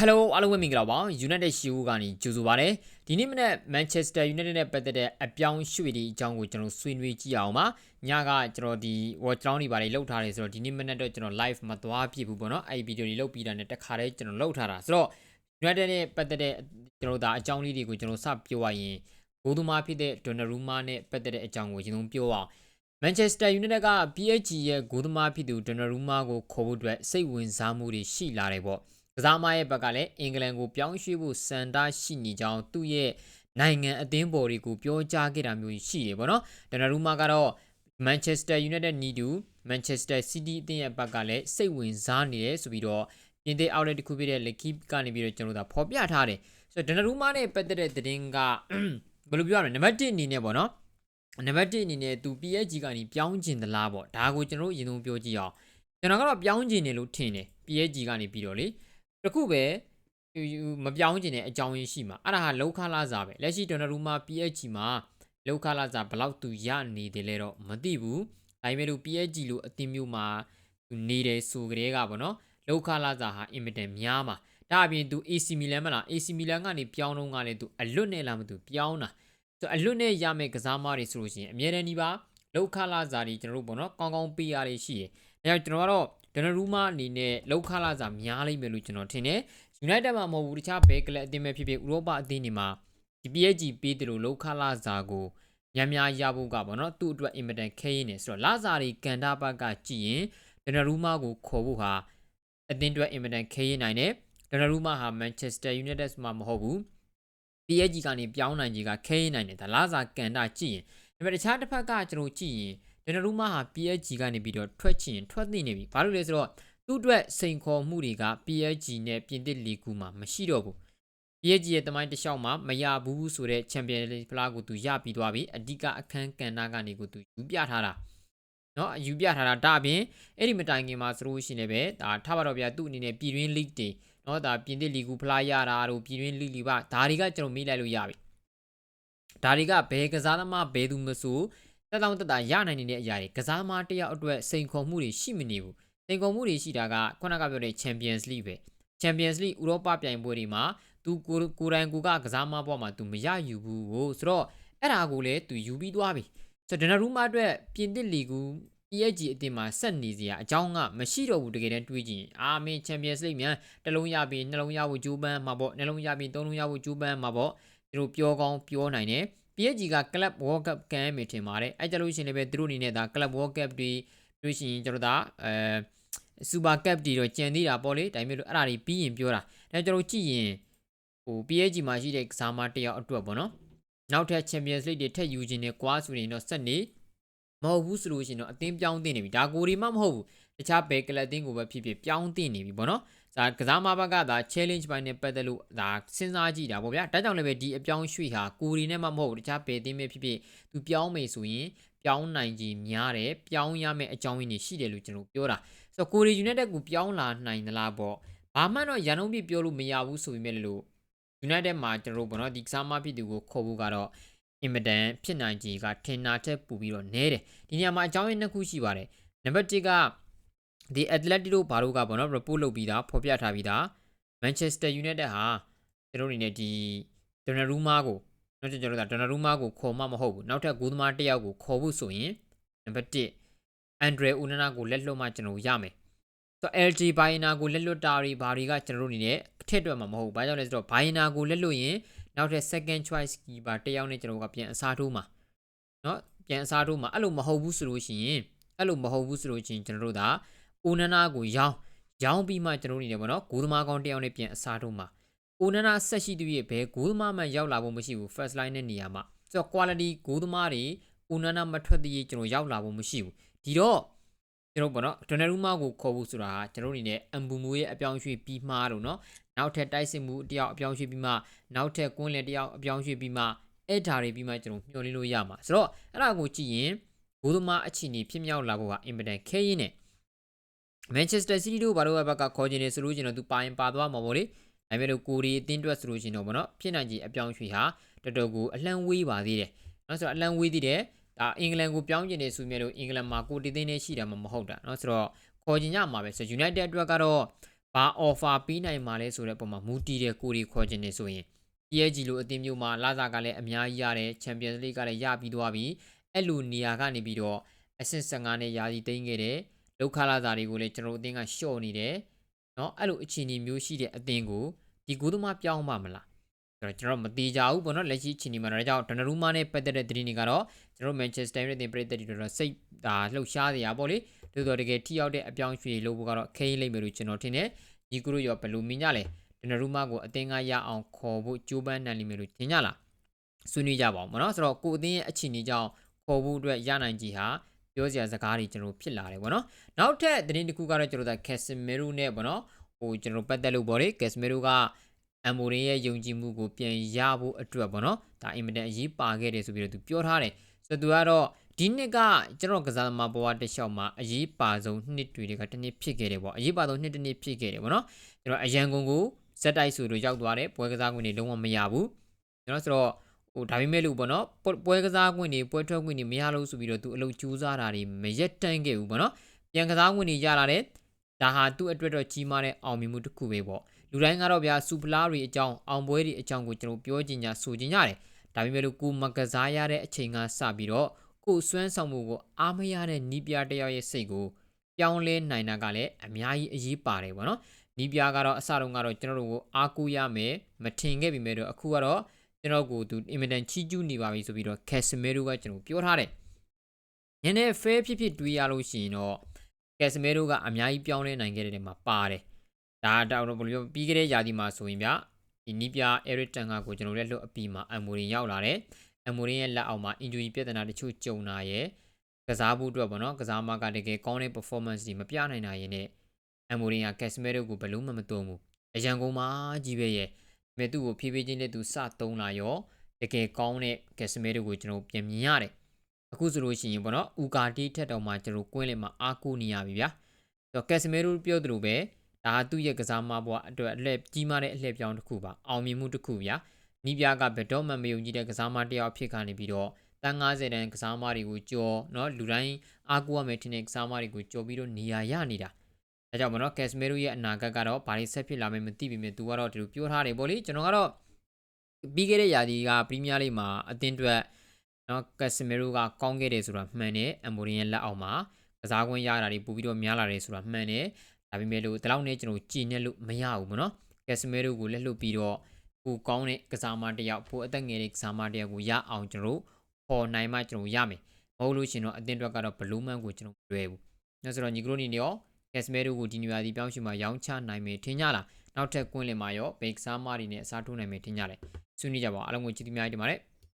Hello အားလုံးပဲမင်္ဂလာပါ United ရှိဦးကနေကြိုဆိုပါရစေဒီနေ့မနေ့ Manchester United နဲ့ပတ်သက်တဲ့အပြောင်းရွှေ့ဒီအကြောင်းကိုကျွန်တော်ဆွေးနွေးကြည့်အောင်ပါညကကျွန်တော်ဒီ watch down တွေပါတယ်လောက်ထားတယ်ဆိုတော့ဒီနေ့မနေ့တော့ကျွန်တော် live မသွားပြဘူးပေါ့နော်အဲ့ဒီ video တွေလောက်ပြီးတာနဲ့တခါတည်းကျွန်တော်လောက်ထားတာဆိုတော့ United နဲ့ပတ်သက်တဲ့ကျွန်တော်ဒါအကြောင်းလေးတွေကိုကျွန်တော်စပြောရရင်ဂိုးသမားဖြစ်တဲ့ Donnarumma နဲ့ပတ်သက်တဲ့အကြောင်းကိုကျွန်တော်ပြောအောင် Manchester United က PSG ရဲ့ဂိုးသမားဖြစ်သူ Donnarumma ကိုခေါ်ဖို့အတွက်စိတ်ဝင်စားမှုတွေရှိလာတယ်ပေါ့ ကစားမရဲ့ဘက်ကလည်းအင်္ဂလန်ကိုပြောင်းရွှေ့ဖို့စံတားရှိနေကြောင်းသူ့ရဲ့နိုင်ငံအသင်းပေါ်တွေကိုပြောကြားခဲ့တာမျိုးရှိတယ်ပေါ့နော်ဒနရူမာကတော့ Manchester United နီးတူ Manchester City အသင်းရဲ့ဘက်ကလည်းစိတ်ဝင်စားနေတယ်ဆိုပြီးတော့ပြင်သစ် outlet တစ်ခုဖြစ်တဲ့ L'Equipe ကနေပြီးတော့ကျွန်တော်တို့ဖော်ပြထားတယ်ဆိုတော့ဒနရူမာနဲ့ပတ်သက်တဲ့သတင်းကဘယ်လိုပြောရမလဲနံပါတ်1အနေနဲ့ပေါ့နော်နံပါတ်1အနေနဲ့သူ PSG ကနေပြောင်းကျင်သလားပေါ့ဒါကိုကျွန်တော်တို့အရင်ဆုံးပြောကြည့်အောင်ကျွန်တော်ကတော့ပြောင်းကျင်တယ်လို့ထင်တယ် PSG ကနေပြီးတော့လေ တခုပဲမပြောင်းကျင်တဲ့အကြောင်းရင်းရှိမှာအဲ့ဒါဟာလောက်ခလာစားပဲလက်ရှိဒွန်နရူမာ PSG မှာလောက်ခလာစားဘလောက်သူရနေတယ်လဲတော့မသိဘူးဒါပေမဲ့လို့ PSG လို့အသင်းမျိုးမှာသူနေတယ်ဆိုကြတဲ့ကပေါ့နော်လောက်ခလာစားဟာအင်မတန်များမှာဒါအပြင်သူ AC Milan မလား AC Milan ကနေပြောင်းတော့ကလည်းသူအလွတ်နဲ့လာမသူပြောင်းတာဆိုအလွတ်နဲ့ရမယ့်ကစားမတွေဆိုလို့ရှိရင်အမြဲတမ်းဒီပါလောက်ခလာစားတွေကျွန်တော်တို့ပေါ့နော်ကောင်းကောင်းပေးရတွေရှိတယ်ဒါကြောင့်ကျွန်တော်ကတော့ ဒနရူမာအနေနဲ့လောက်ခလာစာများလိမ့်မယ်လို့ကျွန်တော်ထင်တယ် United မှာမဟုတ်ဘူးတခြားဘဲကလပ်အသင်းပဲဖြစ်ဖြစ်ဥရောပအသင်းတွေမှာဒီ PSG ပေးတယ်လို့လောက်ခလာစာကိုများများရဖို့ကပေါ့နော်သူ့အတွက်အင်မတန်ခဲရင်းနေဆိုတော့လာစာတွေကန်တာဘက်ကကြည့်ရင်ဒနရူမာကိုခေါ်ဖို့ဟာအသင်းအတွက်အင်မတန်ခဲရင်းနိုင်တယ်ဒနရူမာဟာ Manchester United မှာမဟုတ်ဘူး PSG ကနေပြောင်းနိုင်ကြီးကခဲရင်းနိုင်တယ်ဒါလာစာကန်တာကြည့်ရင်ဒါပေမဲ့တခြားတစ်ဖက်ကကျွန်တော်ကြည့်ရင် ဒနရူမာဟာ PSG ကနေပြီးတော့ထွက်ချင်ထွက်သိနေပြီဘာလို့လဲဆိုတော့သူ့အတွက်စိန်ခေါ်မှုတွေက PSG နဲ့ပြင်သစ်လီဂူမှာမရှိတော့ဘူး PSG ရဲ့တမိုင်းတစ်လျှောက်မှာမရဘူးဆိုတဲ့ချန်ပီယံလိဖလားကိုသူရပြီးသွားပြီအဓိကအခန်းကဏ္ဍကနေကိုသူယူပြထားတာเนาะယူပြထားတာဒါအပြင်အဲ့ဒီမတိုင်ခင်မှာဆိုလို့ရှိနေပဲဒါထားပါတော့ဗျာသူ့အနေနဲ့ပြည်တွင်း league တွေเนาะဒါပြင်သစ်လီဂူဖလားရတာတို့ပြည်တွင်း league တွေပါဒါတွေကကျွန်တော်မေးလိုက်လို့ရပြီဒါတွေကဘယ်ကစားသမားဘယ်သူမဆို တက်တောင့်တက်တာရနိုင်နေတဲ့အရာတွေကစားသမားတယောက်အတွက်စိန်ခေါ်မှုတွေရှိမနေဘူးစိန်ခေါ်မှုတွေရှိတာကခုနကပြောတဲ့ Champions League ပဲ Champions League ဥရောပပြိုင်ပွဲတွေမှာသူကိုကိုတိုင်ကိုကကစားမပေါ်မှာသူမရယူဘူးကိုဆိုတော့အဲ့ဒါကိုလည်းသူယူပြီးသွားပြီဆိုတော့ဒနရူမာအတွက်ပြင်သစ်လီဂူ PSG အတင်းမှာဆက်နေစရာအကြောင်းကမရှိတော့ဘူးတကယ်တမ်းတွေးကြည့်ရင်အာမင်း Champions League မြန်တစ်လုံးရပြီးနှလုံးရဖို့ကြိုးပမ်းမှာပေါ့နှလုံးရပြီးသုံးလုံးရဖို့ကြိုးပမ်းမှာပေါ့သူတို့ပြောကောင်းပြောနိုင်တယ် PSG က Club World Cup ကမ်းမယ်ထင်ပါတယ်အဲ့ကြလို့ရှိရင်လည်းသူတို့အနေနဲ့ဒါ Club World Cup တွေပြောရှင်ကျွန်တော်ဒါအဲစူပါကပ်တီတော့ကြံသေးတာပေါ့လေဒါပေမဲ့လို့အဲ့ဒါတွေပြီးရင်ပြောတာဒါကျွန်တော်ကြည့်ရင်ဟို PSG မှာရှိတဲ့ကစားမတယောက်အတွက်ပေါ့နော်နောက်ထပ် Champions League တွေထပ်ယူခြင်းနဲ့ကွာဆိုရင်တော့ဆက်နေမဟုတ်ဘူးဆိုလို့ရှိရင်တော့အသင်းပြောင်းတင်နေပြီဒါကိုဒီမှမဟုတ်ဘူးတခြားဘယ်ကလပ်အသင်းကိုပဲဖြစ်ဖြစ်ပြောင်းတင်နေပြီပေါ့နော် ဒါကစားမဘက်ကဒါ challenge ပိုင်းနဲ့ပတ်သက်လို့ဒါစဉ်းစားကြည့်တာပေါ့ဗျာဒါကြောင့်လည်းပဲဒီအပြောင်းရွှေ့ဟာကိုရီနဲ့မှမဟုတ်ဘူးတခြားဘယ်အသင်းပဲဖြစ်ဖြစ်သူပြောင်းမယ်ဆိုရင်ပြောင်းနိုင်ကြီးများတယ်ပြောင်းရမယ့်အကြောင်းရင်းတွေရှိတယ်လို့ကျွန်တော်ပြောတာဆိုတော့ကိုရီ United ကိုပြောင်းလာနိုင်သလားပေါ့ဘာမှတော့ရန်လုံးပြပြောလို့မရဘူးဆိုပေမဲ့လို့ United မှာကျွန်တော်တို့ဘောနော်ဒီကစားမဖြစ်သူကိုခေါ်ဖို့ကတော့အင်မတန်ဖြစ်နိုင်ကြီးကထင်နာထက်ပူပြီးတော့နဲတယ်ဒီနေရာမှာအကြောင်းရင်းနှစ်ခုရှိပါတယ်နံပါတ်1က ဒီ Atletico တို့ဘာလို့ကပေါ့နော် report လုပ်ပြီးသားဖော်ပြထားပြီးသား Manchester United ဟာကျွန်တော်အနေနဲ့ဒီ Donnarumma ကိုနောက်ကျွန်တော်တို့က Donnarumma ကိုခေါ်မှမဟုတ်ဘူးနောက်ထပ်ဂိုးသမားတစ်ယောက်ကိုခေါ်ဖို့ဆိုရင်နံပါတ်1 Andre Onana ကိုလက်လွတ်မှကျွန်တော်ရမယ်ဆိုတော့ LG Bayana ကိုလက်လွတ်တာတွေဘာတွေကကျွန်တော်တို့အနေနဲ့ထည့်တွက်မှာမဟုတ်ဘူး။ဘာကြောင့်လဲဆိုတော့ Bayana ကိုလက်လွတ်ရင်နောက်ထပ် second choice keeper တယောက်နဲ့ကျွန်တော်ကပြန်အစားထိုးမှာเนาะပြန်အစားထိုးမှာအဲ့လိုမဟုတ်ဘူးဆိုလို့ရှိရင်အဲ့လိုမဟုတ်ဘူးဆိုလို့ရှိရင်ကျွန်တော်တို့က Onana ကိုရောင်းရောင်းပြီးမှကျွန်တော်တို့နေတယ်ပေါ့နော်။ဂိုးသမားကောင်းတယောက်နဲ့ပြန်အစားထိုးမှာ။ Onana ဆက်ရှိသူရဲ့ဘဲဂိုးသမားမှရောက်လာဖို့မရှိဘူး first line နဲ့နေရာမှာဆိုတော့ quality ဂိုးသမားတွေ Onana မထွက်သေးကျွန်တော်ရောက်လာဖို့မရှိဘူး။ဒီတော့ကျွန်တော်ပေါ့နော်ဒွန်နယ်ရူမာကိုခေါ်ဖို့ဆိုတာကျွန်တော်အနေနဲ့အမ်ဘူမိုရဲ့အပြောင်းရွှေ့ပြီးမှားလို့နော်နောက်ထပ်တိုက်စစ်မှုတယောက်အပြောင်းရွှေ့ပြီးမှနောက်ထပ်ကွင်းလယ်တယောက်အပြောင်းရွှေ့ပြီးမှအဲ့ဓာတွေပြီးမှကျွန်တော်မျှော်လင့်လို့ရမှာဆိုတော့အဲ့ဒါကိုကြည့်ရင်ဘိုးသမားအချီနေဖြစ်မြောက်လာဖို့ကအင်မတန်ခဲရင်း မန်ချက်စတာစီးတီးတို့ဘာလို့ဘက်ကခေါ်ချင်နေဆိုလို့ကျွန်တော်သူပါရင်ပါသွားမှာပေါ့လေ။ဒါပေမဲ့လို့ကိုရီအသင်းအတွက်ဆိုလို့ကျွန်တော်ဗောနော်ဖြစ်နိုင်ကြီးအပြောင်းရွှေ့ဟာတော်တော်ကိုအလန့်ဝေးပါသေးတယ်။နော်ဆိုတော့အလန့်ဝေးသေးတယ်။ဒါအင်္ဂလန်ကိုပြောင်းချင်နေဆိုမြဲလို့အင်္ဂလန်မှာကိုတီသင်းနဲ့ရှိတာမှမဟုတ်တာနော်ဆိုတော့ခေါ်ချင်ရမှာပဲဆိုတော့ United အတွက်ကတော့ဘာ offer ပေးနိုင်မှာလဲဆိုတဲ့အပေါ်မှာမူတည်တဲ့ကိုရီခေါ်ချင်နေဆိုရင် PSG လိုအသင်းမျိုးမှာလာစာကလည်းအများကြီးရတယ် Champions League ကလည်းရပြီးသွားပြီအဲ့လိုနေရာကနေပြီးတော့အဆင့်15နဲ့ယာယီသိမ်းခဲ့တယ်။ လောက်ခလာစာတွေကိုလည်းကျွန်တော်တို့အသင်းကရှော့နေတယ်เนาะအဲ့လိုအခြေအနေမျိုးရှိတဲ့အသင်းကိုဒီကိုသမားပြောင်းပါမလားဆိုတော့ကျွန်တော်မတိကြဘူးပေါ့နော်လက်ရှိအခြေအနေမှာတော့ဒါကြောင့်ဒနရူမာနဲ့ပတ်သက်တဲ့သတင်းတွေကတော့ကျွန်တော် Manchester United ပြည်သက်တွေတော့စိတ်ဒါလှုပ်ရှားစရာပေါ့လေတိုးတော်တကယ်ထိရောက်တဲ့အပြောင်းရွှေ့လို့ဖို့ကတော့ခိလိမ့်မယ်လို့ကျွန်တော်ထင်တယ်ဒီကရုရောဘယ်လိုမြင်ကြလဲဒနရူမာကိုအသင်းကရအောင်ခေါ်ဖို့ကြိုးပမ်းနိုင်လိမ့်မယ်လို့ထင်ကြလားဆွေးနွေးကြပါဦးမနော်ဆိုတော့ကိုအသင်းရဲ့အခြေအနေကြောင့်ခေါ်ဖို့အတွက်ရနိုင်ကြီးဟာ ပြောစရာစကားတွေကျွန်တော်ဖြစ်လာတယ်ပေါ့နော်နောက်ထပ်သတင်းတစ်ခုကတော့ကျွန်တော်တို့ကက်စမီရိုနဲ့ပေါ့နော်ဟိုကျွန်တော်ပတ်သက်လို့ပေါ့လေကက်စမီရိုကအမ်မိုရင်ရဲ့ယုံကြည်မှုကိုပြန်ရဖို့အတွက်ပေါ့နော်ဒါအင်မတန်အရေးပါခဲ့တယ်ဆိုပြီးတော့သူပြောထားတယ်ဆိုတော့သူကတော့ဒီနှစ်ကကျွန်တော်ကစားသမားဘဝတစ်လျှောက်မှာအရေးပါဆုံးနှစ်တွေကတစ်နှစ်ဖြစ်ခဲ့တယ်ပေါ့အရေးပါဆုံးနှစ်တစ်နှစ်ဖြစ်ခဲ့တယ်ပေါ့နော်ကျွန်တော်အရန်ကုန်ကိုဇက်တိုက်ဆိုလို့ရောက်သွားတယ်ပွဲကစားခွင့်တွေလုံးဝမရဘူးကျွန်တော်ဆိုတော့ ဟိုဒါပေမဲ့လို့ပေါ့နော်ပွဲကစားခွင့်တွေပွဲထွက်ခွင့်တွေမရလို့ဆိုပြီးတော့သူအလုပ်ကြိုးစားတာတွေမရက်တန့်ခဲ့ဘူးပေါ့နော်ပြန်ကစားခွင့်တွေရလာတယ်ဒါဟာသူ့အတွက်တော့ကြီးမားတဲ့အောင်မြင်မှုတစ်ခုပဲပေါ့လူတိုင်းကတော့ဗျာစူပလာတွေအကြောင်းအောင်ပွဲတွေအကြောင်းကိုကျွန်တော်ပြောချင်ကြဆိုချင်ကြတယ်ဒါပေမဲ့လို့ကိုမကစားရတဲ့အချိန်ကစပြီးတော့ကိုစွမ်းဆောင်မှုကိုအားမရတဲ့နီးပြတယောက်ရဲ့စိတ်ကိုပြောင်းလဲနိုင်တာကလည်းအများကြီးအရေးပါတယ်ပေါ့နော်နီးပြကတော့အစတုန်းကတော့ကျွန်တော်တို့ကိုအားကိုးရမယ်မထင်ခဲ့ပြီမဲ့တော့အခုကတော့ ကျွန်တော်ကိုသူအင်မတန်ချီးကျူးနေပါပြီဆိုပြီးတော့ကက်စမီရိုကကျွန်တော်ပြောထားတယ်ညနေဖဲဖြစ်ဖြစ်တွေးရလို့ရှိရင်တော့ကက်စမီရိုကအများကြီးပြောင်းလဲနိုင်ခဲ့တဲ့နေရာမှာပါတယ်ဒါတောင်တော့ဘယ်လိုပြောပြီးခဲ့တဲ့ຢာဒီမှာဆိုရင်ဗျဒီနီးပြ Eric Tan ကကိုကျွန်တော်လည်းလွတ်အပီမှာအမ်မိုရင်ရောက်လာတယ်အမ်မိုရင်ရဲ့လက်အောက်မှာ injury ပြဿနာတချို့ကြုံလာရဲ့ကစားဖို့အတွက်ပေါ့နော်ကစားမကတကယ်ကောင်းတဲ့ performance တွေမပြနိုင်နိုင်ရင်လည်းအမ်မိုရင်ကကက်စမီရိုကိုဘယ်လို့မှမတုံးဘူးအရန်ကုန်မှာကြီးပဲရဲ့ ပေမဲ့သူ့ကိုဖြည်းဖြည်းချင်းနဲ့သူစသုံးလာရောတကယ်ကောင်းတဲ့ကက်စမဲတွေကိုကျွန်တော်ပြင်မြင်ရတယ်အခုဆိုလို့ရှိရင်ပေါ့နော်ဦးကာတီထက်တော်မှာကျွန်တော်ကွင်းလင်မှာအားကိုးနေရပြီဗျာဆိုတော့ကက်စမဲတို့ပြောသလိုပဲဒါသူ့ရဲ့ကစားမဘွားအတွက်အလှည့်ကြီးမားတဲ့အလှည့်ပြောင်းတစ်ခုပါအောင်မြင်မှုတစ်ခုဗျာနီးပြားကဘယ်တော့မှမယုံကြည်တဲ့ကစားမတစ်ယောက်ဖြစ်ကနေပြီးတော့တန်း90တန်းကစားမတွေကိုကြော်နော်လူတိုင်းအားကိုးရမယ်ထင်တဲ့ကစားမတွေကိုကြော်ပြီးတော့နေရာရနေတာ။ ဒါကြောင့်မနော်ကက်စမီရိုရဲ့အနာဂတ်ကတော့ဘာတွေဆက်ဖြစ်လာမယ်မသိပေမဲ့သူကတော့ဒီလိုပြောထားတယ်ပေါ့လေကျွန်တော်ကတော့ပြီးခဲ့တဲ့ရာသီကပရီးမီးယားလိမှာအသင်းတွက်နော်ကက်စမီရိုကကောင်းခဲ့တယ်ဆိုတာမှန်တယ်အမိုရင်ရဲ့လက်အောက်မှာကစားကွင်းရတာတွေပို့ပြီးတော့များလာတယ်ဆိုတာမှန်တယ်ဒါပေမဲ့လို့ဒီလောက်နဲ့ကျွန်တော်ကြည်နေလို့မရဘူးမနော်ကက်စမီရိုကိုလက်လွတ်ပြီးတော့ကိုကောင်းတဲ့ကစားမတယောက်ပိုအသက်ငယ်တဲ့ကစားမတယောက်ကိုရအောင်ကျွန်တော်ပေါ်နိုင်မှကျွန်တော်ရမယ်မဟုတ်လို့ရှင်တော့အသင်းတွက်ကတော့ဘလူးမန်ကိုကျွန်တော်မလွယ်ဘူးဒါဆိုတော့ညီကရိုနီနေရော ကက်စမီရိုကိုဒီနေရာဒီပြောင်းရွှေ့မှာရောင်းချနိုင်မယ်ထင်ကြလားနောက်ထပ်ကွင်းလင်မှာရောဘေကစားမတွေနဲ့အစားထိုးနိုင်မယ်ထင်ကြလဲဆွေးနွေးကြပါအောင်အားလုံးကိုကြည့်သမျှတင်ပါတယ်